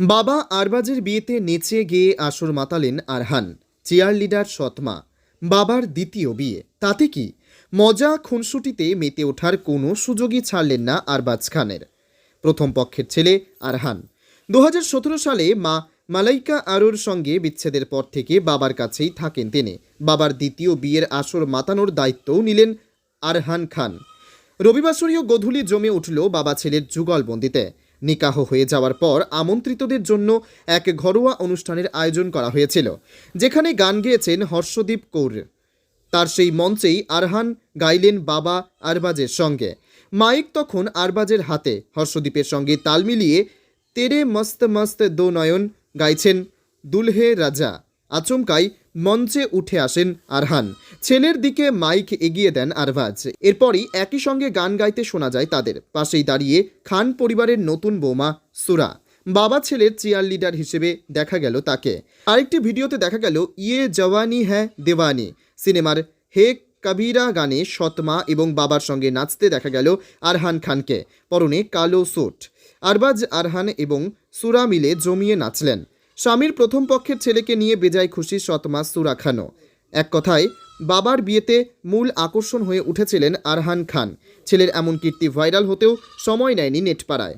বাবা আরবাজের বিয়েতে নেচে গেয়ে আসর মাতালেন আরহান, চেয়ার লিডার সৎমা। বাবার দ্বিতীয় বিয়ে, তাতে কি? মজা খুনসুটিতে মেতে ওঠার কোনো সুযোগই ছাড়লেন না আরবাজ খানের। প্রথম পক্ষের ছেলে আরহান। দু হাজার সতেরো সালে মা মালাইকা আরোর সঙ্গে বিচ্ছেদের পর থেকে বাবার কাছেই থাকেন তিনি। বাবার দ্বিতীয় বিয়ের আসর মাতানোর দায়িত্বও নিলেন আরহান খান। রবিবাসরীয় গধূলি জমে উঠল বাবা ছেলের যুগলবন্দিতে। নিকাহ হয়ে যাওয়ার পর আমন্ত্রিতদের জন্য এক ঘরোয়া অনুষ্ঠানের আয়োজন করা হয়েছিল, যেখানে গান গেয়েছেন হর্ষদীপ কৌর। তার সেই মঞ্চেই আরহান গাইলেন বাবা আরবাজের সঙ্গে। মাইক তখন আরবাজের হাতে, হর্ষদীপের সঙ্গে তাল মিলিয়ে তেরে মস্ত মস্ত দো নয়ন গাইছেন দুলহে রাজা। আচমকাই মঞ্চে উঠে আসেন আরহান। ছেলের দিকে মাইক এগিয়ে দেন আরভাজ। এরপরই একই সঙ্গে গান গাইতে শোনা যায় তাদের। পাশেই দাঁড়িয়ে খান পরিবারের নতুন বৌমা সুরা। বাবা ছেলের চেয়ার লিডার হিসেবে দেখা গেল তাকে। আরেকটি ভিডিওতে দেখা গেল ইয়ে জওয়ানি হ্যাঁ দেওয়ানি। সিনেমার হে কবিরা গানে সৎমা এবং বাবার সঙ্গে নাচতে দেখা গেল আরহান খানকে। পরনে কালো সুট আরবাজ, আরহান এবং সুরা মিলে জমিয়ে নাচলেন। স্বামীর প্রথম পক্ষের ছেলেকে নিয়ে বেজায় খুশি সৎমা সুরা খানও এক কথায়, বাবার বিয়েতে মূল আকর্ষণ হয়ে উঠেছিলেন আরহান খান। ছেলের এমন কীর্তি ভাইরাল হতেও সময় নেয়নি নেটপাড়ায়।